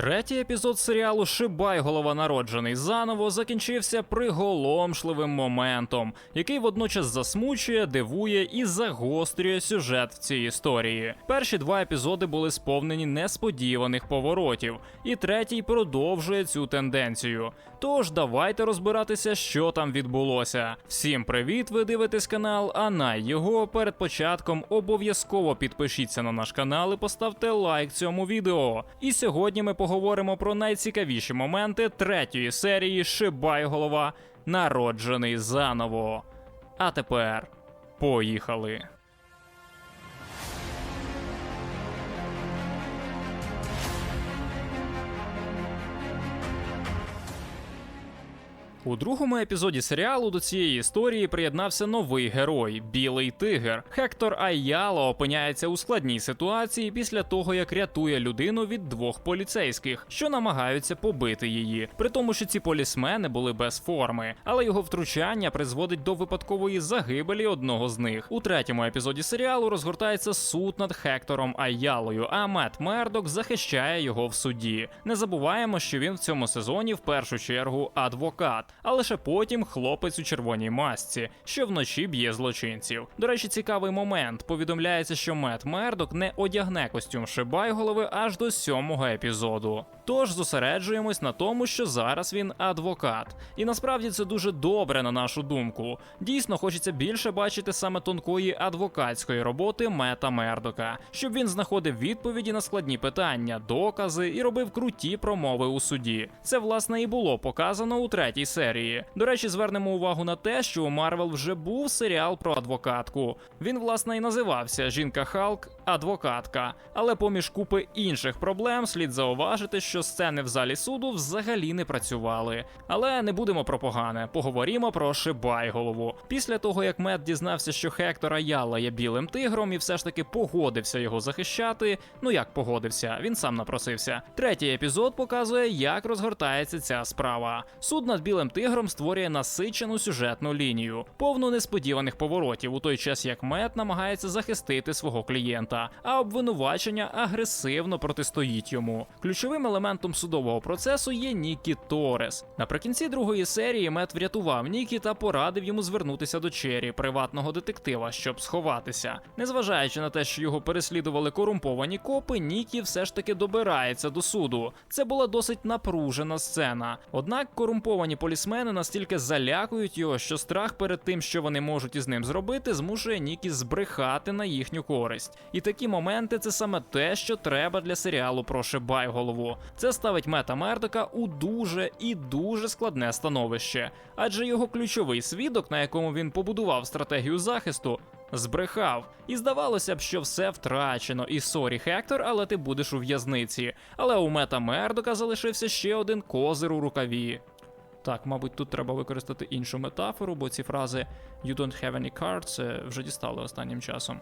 Третій епізод серіалу Шибай голова народжений заново закінчився приголомшливим моментом, який водночас засмучує, дивує і загострює сюжет в цій історії. Перші два епізоди були сповнені несподіваних поворотів, і третій продовжує цю тенденцію. Тож давайте розбиратися, що там відбулося. Всім привіт! Ви дивитесь канал, а на його перед початком обов'язково підпишіться на наш канал і поставте лайк цьому відео. І сьогодні ми поговоримо про найцікавіші моменти третьої серії Шибай голова народжений заново. А тепер поїхали. У другому епізоді серіалу до цієї історії приєднався новий герой Білий Тигр. Хектор Айяло опиняється у складній ситуації після того, як рятує людину від двох поліцейських, що намагаються побити її. При тому, що ці полісмени були без форми, але його втручання призводить до випадкової загибелі одного з них. У третьому епізоді серіалу розгортається суд над Хектором Айялою, а Мет Мердок захищає його в суді. Не забуваємо, що він в цьому сезоні в першу чергу адвокат а лише потім хлопець у червоній масці, що вночі б'є злочинців. До речі, цікавий момент. Повідомляється, що Мет Мердок не одягне костюм Шибайголови аж до сьомого епізоду. Тож зосереджуємось на тому, що зараз він адвокат. І насправді це дуже добре на нашу думку. Дійсно, хочеться більше бачити саме тонкої адвокатської роботи Мета Мердока, щоб він знаходив відповіді на складні питання, докази і робив круті промови у суді. Це власне і було показано у третій серії. До речі, звернемо увагу на те, що у Марвел вже був серіал про адвокатку. Він власне і називався Жінка Халк адвокатка. Але поміж купи інших проблем слід зауважити, що сцени в залі суду взагалі не працювали. Але не будемо про погане, поговоримо про Шибайголову. Після того, як Мед дізнався, що Хектор Аяла є білим тигром, і все ж таки погодився його захищати. Ну як погодився, він сам напросився. Третій епізод показує, як розгортається ця справа. Суд над білим тигром створює насичену сюжетну лінію, повну несподіваних поворотів, у той час як Мед намагається захистити свого клієнта, а обвинувачення агресивно протистоїть йому. Ключовим елементом судового процесу є Нікі Торес. Наприкінці другої серії Мет врятував Нікі та порадив йому звернутися до Чері, приватного детектива, щоб сховатися. Незважаючи на те, що його переслідували корумповані копи, Нікі все ж таки добирається до суду. Це була досить напружена сцена. Однак корумповані полісмени настільки залякують його, що страх перед тим, що вони можуть із ним зробити, змушує Нікі збрехати на їхню користь. І такі моменти це саме те, що треба для серіалу про Шибайголову. Це ставить Мета Мердока у дуже і дуже складне становище, адже його ключовий свідок, на якому він побудував стратегію захисту. Збрехав, і здавалося б, що все втрачено, і сорі, Хектор, але ти будеш у в'язниці. Але у Мета Мердока залишився ще один козир у рукаві. Так, мабуть, тут треба використати іншу метафору, бо ці фрази You don't have any cards е, вже дістали останнім часом.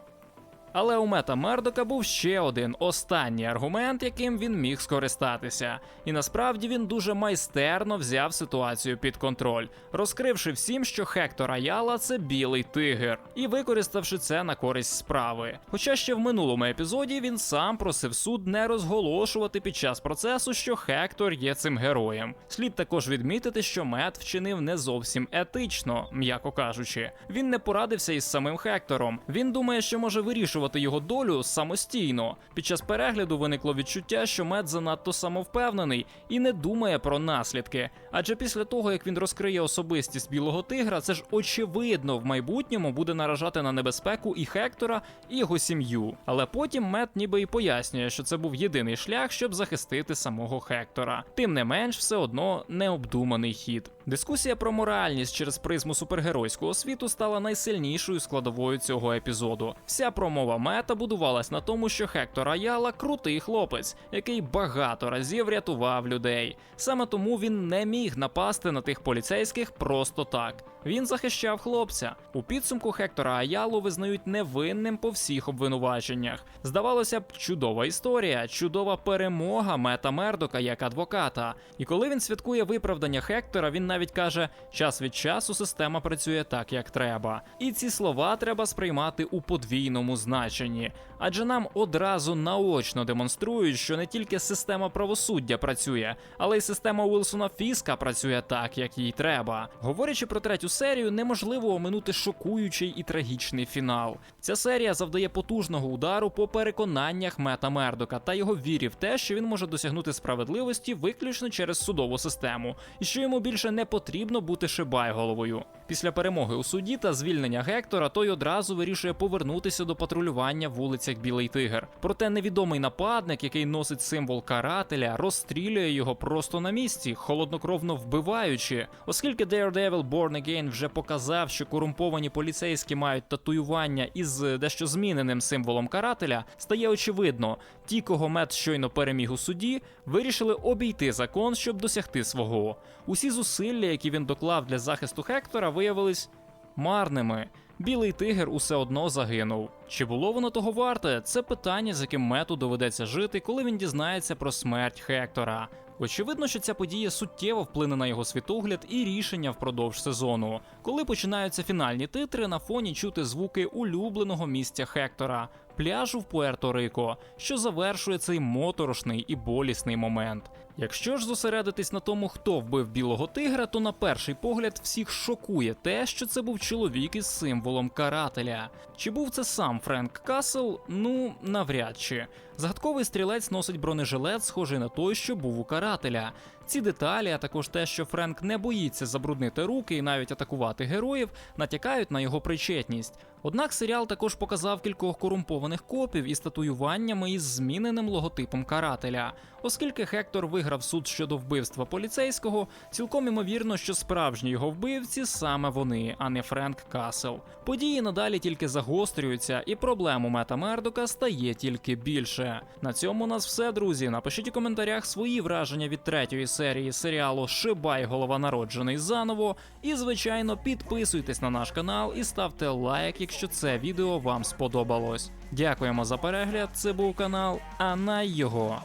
Але у Мета Мердока був ще один останній аргумент, яким він міг скористатися. І насправді він дуже майстерно взяв ситуацію під контроль, розкривши всім, що Хектор Аяла це білий тигр, і використавши це на користь справи. Хоча ще в минулому епізоді він сам просив суд не розголошувати під час процесу, що Хектор є цим героєм. Слід також відмітити, що Мет вчинив не зовсім етично, м'яко кажучи. Він не порадився із самим Хектором. Він думає, що може вирішувати його долю самостійно. Під час перегляду виникло відчуття, що Мед занадто самовпевнений і не думає про наслідки. Адже після того, як він розкриє особистість білого тигра, це ж очевидно в майбутньому буде наражати на небезпеку і Хектора, і його сім'ю. Але потім Мед ніби і пояснює, що це був єдиний шлях, щоб захистити самого Хектора. Тим не менш, все одно необдуманий хід. Дискусія про моральність через призму супергеройського світу стала найсильнішою складовою цього епізоду. Вся промова мета будувалась на тому, що Хектор Аяла крутий хлопець, який багато разів рятував людей. Саме тому він не міг напасти на тих поліцейських просто так. Він захищав хлопця. У підсумку Хектора Аялу визнають невинним по всіх обвинуваченнях. Здавалося б, чудова історія, чудова перемога Мета Мердока як адвоката. І коли він святкує виправдання Хектора, він навіть каже: час від часу система працює так, як треба. І ці слова треба сприймати у подвійному значенні, адже нам одразу наочно демонструють, що не тільки система правосуддя працює, але й система Уилсона Фіска працює так, як їй треба. Говорячи про третю серію, неможливо оминути шокуючий і трагічний фінал. Ця серія завдає потужного удару по переконаннях Мета Мердока та його вірі в те, що він може досягнути справедливості виключно через судову систему, і що йому більше не потрібно бути шибайголовою. Після перемоги у суді та звільнення Гектора, той одразу вирішує повернутися до патрулювання вулицях Білий Тигр. Проте невідомий нападник, який носить символ карателя, розстрілює його просто на місці, холоднокровно вбиваючи. Оскільки Daredevil Born Again вже показав, що корумповані поліцейські мають татуювання із дещо зміненим символом карателя, стає очевидно, ті, кого мед щойно переміг у суді, вирішили обійти закон, щоб досягти свого. Усі зусилля, які він доклав для захисту Хектора, виявились марними. Білий тигр усе одно загинув. Чи було воно того варте? Це питання, з яким мету доведеться жити, коли він дізнається про смерть Хектора. Очевидно, що ця подія суттєво вплине на його світогляд і рішення впродовж сезону. Коли починаються фінальні титри, на фоні чути звуки улюбленого місця Хектора пляжу в Пуерто-Рико, що завершує цей моторошний і болісний момент. Якщо ж зосередитись на тому, хто вбив білого тигра, то на перший погляд всіх шокує те, що це був чоловік із символом карателя. Чи був це сам Френк Касл? Ну навряд чи. Загадковий стрілець носить бронежилет, схожий на той, що був у карателя. Ці деталі, а також те, що Френк не боїться забруднити руки і навіть атакувати героїв, натякають на його причетність. Однак серіал також показав кількох корумпованих копів із татуюваннями із зміненим логотипом карателя. Оскільки Хектор виграв суд щодо вбивства поліцейського, цілком імовірно, що справжні його вбивці саме вони, а не Френк Касел. Події надалі тільки загострюються, і проблем у Мета Мердока стає тільки більше. На цьому у нас все, друзі. Напишіть у коментарях свої враження від третьої серії серіалу Шибай голова народжений заново. І, звичайно, підписуйтесь на наш канал і ставте лайк, якщо це відео вам сподобалось. Дякуємо за перегляд. Це був канал а на його.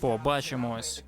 Побачимось.